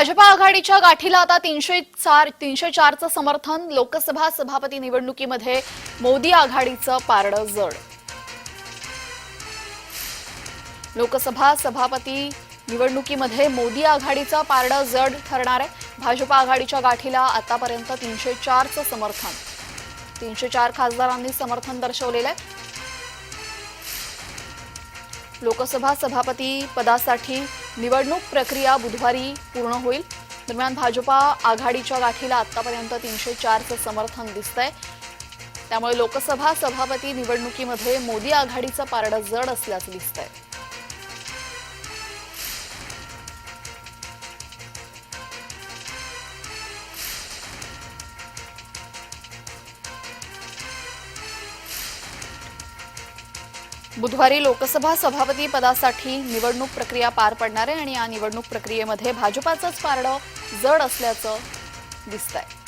भाजपा आघाडीच्या गाठीला आता तीनशे चार तीनशे चारचं समर्थन लोकसभा सभापती निवडणुकीमध्ये मोदी आघाडीचं पारडं जड. लोकसभा सभापती निवडणुकीमध्ये मोदी आघाडीचं पारडं जड ठरणार आहे. भाजपा आघाडीच्या गाठीला आतापर्यंत तीनशे चारचं समर्थन. तीनशे चार खासदारांनी समर्थन दर्शवलेलं आहे. लोकसभा सभापती पदासाठी निवडणूक प्रक्रिया बुधवारी पूर्ण होईल. दरम्यान भाजपा आघाडीच्या गाठीला आतापर्यंत तीनशे चारचं समर्थन दिसतंय. त्यामुळे लोकसभा सभापती निवडणुकीमध्ये मोदी आघाडीचं पारडं जड असल्याचं दिसतंय. बुधवारी लोकसभा सभापती पदासाठी निवडणूक प्रक्रिया पार पडणार आहे आणि या निवडणूक प्रक्रियेमध्ये भाजपाचंच पारडं जड असल्याचं दिसतंय.